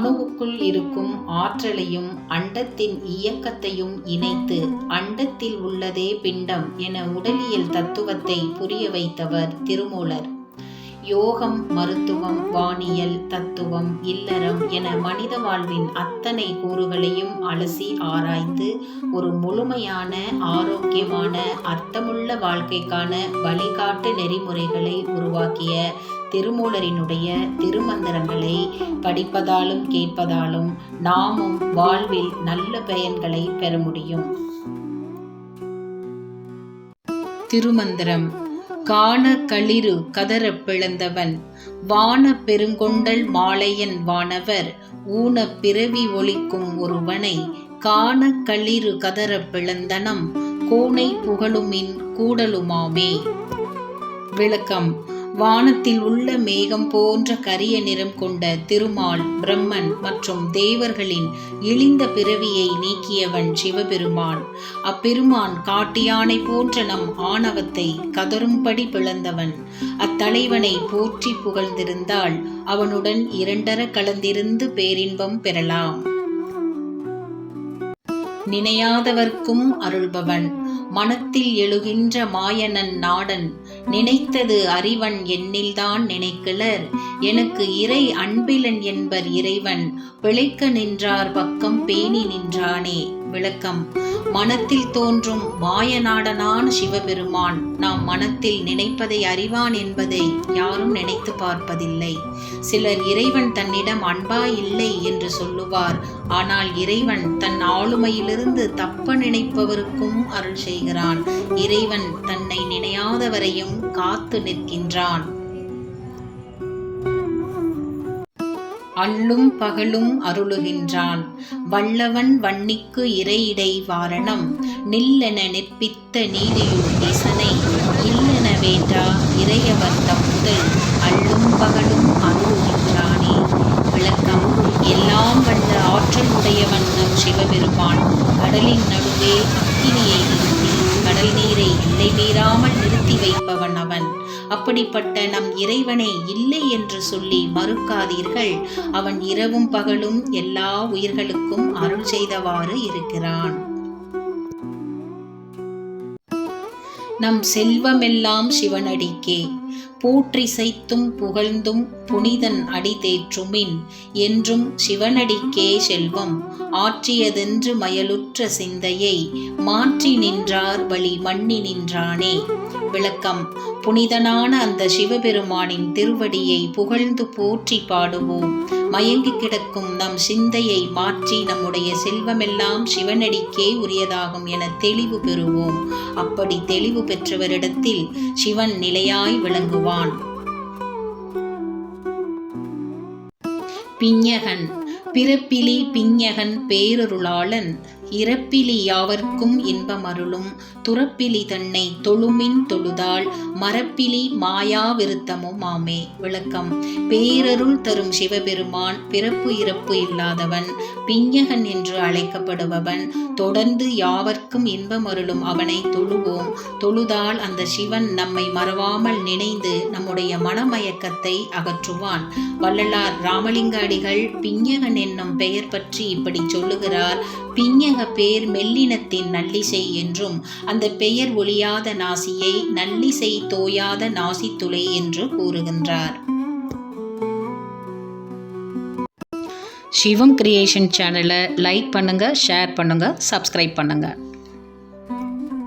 அணுவுக்குள் இருக்கும் ஆற்றலையும் அண்டத்தின் இயக்கத்தையும் இணைத்து அண்டத்தில் உள்ளதே பிண்டம் என உடலியல் தத்துவத்தை புரிய வைத்தவர் திருமூலர். யோகம் மருத்துவம் வானியல் தத்துவம் இல்லறம் என மனித வாழ்வின் அத்தனை கூறுகளையும் அலசி ஆராய்ந்து ஒரு முழுமையான ஆரோக்கியமான அர்த்தமுள்ள வாழ்க்கைக்கான வழிகாட்டு நெறிமுறைகளை உருவாக்கிய திருமூலரினுடைய திருமந்திரங்களை படிப்பதாலும் கேட்பதாலும் நாமும் வாழ்வில் நல்ல பயன்களை பெற முடியும். திருமந்திரம். காண களிறு கதற பிளந்தவன். வான பெருங்கொண்டல் மாலையன் வானவர். ஊன பிறவி ஒழிக்கும் ஒருவனை. காண களிறு கதற பிளந்தனம். கோணை புகழுமின் கூடலுமாமே. விளக்கம். வானத்தில் உள்ள மேகம் போன்ற கரிய நிறம் கொண்ட திருமால் பிரம்மன் மற்றும் தேவர்களின் இழிந்த பிறவியை நீக்கியவன் சிவபெருமான். அப்பெருமான் காட்டியானை போன்ற நம் ஆணவத்தை கதரும்படி பிளந்தவன். அத்தலைவனை போற்றி புகழ்ந்திருந்தால் அவனுடன் இரண்டர கலந்திருந்து பேரின்பம் பெறலாம். நினையாதவர்க்கும் அருள்பவன். மனத்தில் எழுகின்ற மாயனன் நாடன் நினைத்தது அறிவன் எண்ணில்தான் நினைக்கிலர். எனக்கு இறை அன்பிலன் என்பர் இறைவன் பிழைக்க நின்றார் பக்கம் பேணி நின்றானே. விளக்கம். மனத்தில் தோன்றும் மாயநாடனான சிவபெருமான் நாம் மனத்தில் நினைப்பதை அறிவான் என்பதை யாரும் நினைத்து பார்ப்பதில்லை. சிலர் இறைவன் தன்னிடம் அன்பா இல்லை என்று சொல்லுவார். ஆனால் இறைவன் தன் ஆளுமையிலிருந்து தப்ப நினைப்பவருக்கும் அருள் செய்கிறான். இறைவன் தன்னை நினையாதவரையும் காத்து நிற்கின்றான். அள்ளும் பகலும் அருளுகின்றான். வல்லவன் வன்னிக்கு இறையிடை வாரணம். நில்லென நிற்பித்த நீதியுள் ஈசனை இல்லென வேண்டா இறையவர் முதல் அள்ளும் பகலும் அருளுகின்றானே. விளக்கம் எல்லாம் வல்ல ஆற்றல் உடையவன் நம் சிவபெருமான். கடலின் நடுவே அக்கினியை நிறுத்தி எல்லை மீறாமல் நிறுத்தி வைப்பவன் அவன். அப்படிப்பட்ட நம் இறைவனை இல்லை என்று சொல்லி மறுக்காதீர்கள். அவன் இரவும் பகலும் எல்லா உயிர்களுக்கும் அருள் செய்தவாறு இருக்கிறான். நம் செல்வமெல்லாம் சிவனடிக்கே. பூற்றிசைத்தும் புகழ்ந்தும் புனிதன் அடி தேற்றுமின் என்றும் சிவனடிக்கே செல்வம். ஆற்றியதென்று மயலுற்ற சிந்தையை மாற்றி நின்றார் வழி மண்ணி நின்றானே. விளக்கம் புனிதனான அந்த சிவபெருமானின் திருவடியை புகழ்ந்து போற்றி பாடுவோம். மயங்கி கிடக்கும் நம் சிந்தையை மாற்றி நம்முடைய செல்வமெல்லாம் சிவனடிக்கே உரியதாகும் என தெளிவு பெறுவோம். அப்படி தெளிவு பெற்றவரிடத்தில் சிவன் நிலையாய் விளங்குவான் பிஞகன். பிறப்பிலி பிஞ்ஞகன் பேரருளாளன் இறப்பிலி யாவர்க்கும் இன்பமருளும் துறப்பிலி தன்னை தொழுமின் தொழுதாள் மரப்பிலி மாயாவிருத்தமும் ஆமே விளக்கம். பேரருள் தரும் சிவபெருமான் பிறப்பு இறப்பு இல்லாதவன் பிஞ்ஞகன் என்று அழைக்கப்படுபவன் தொடர்ந்து யாவர்க்கும் இன்பமருளும் அவனை தொழுவோம். தொழுதால் அந்த சிவன் நம்மை மறவாமல் நினைந்து நம்முடைய மனமயக்கத்தை அகற்றுவான். வள்ளலார் ராமலிங்க அடிகள் பிஞகன் என்னும் பெயர் பற்றி இப்படி சொல்லுகிறார். பிஞக பேர் மெல்லினத்தின் நல்லிசை என்றும் அந்த பெயர் ஒழியாத நாசியை நல்லிசை தோயாத நாசித்துளை என்று கூறுகின்றார். சிவம் கிரியேஷன் சேனலை லைக் பண்ணுங்கள் ஷேர் பண்ணுங்கள் சப்ஸ்கிரைப் பண்ணுங்கள்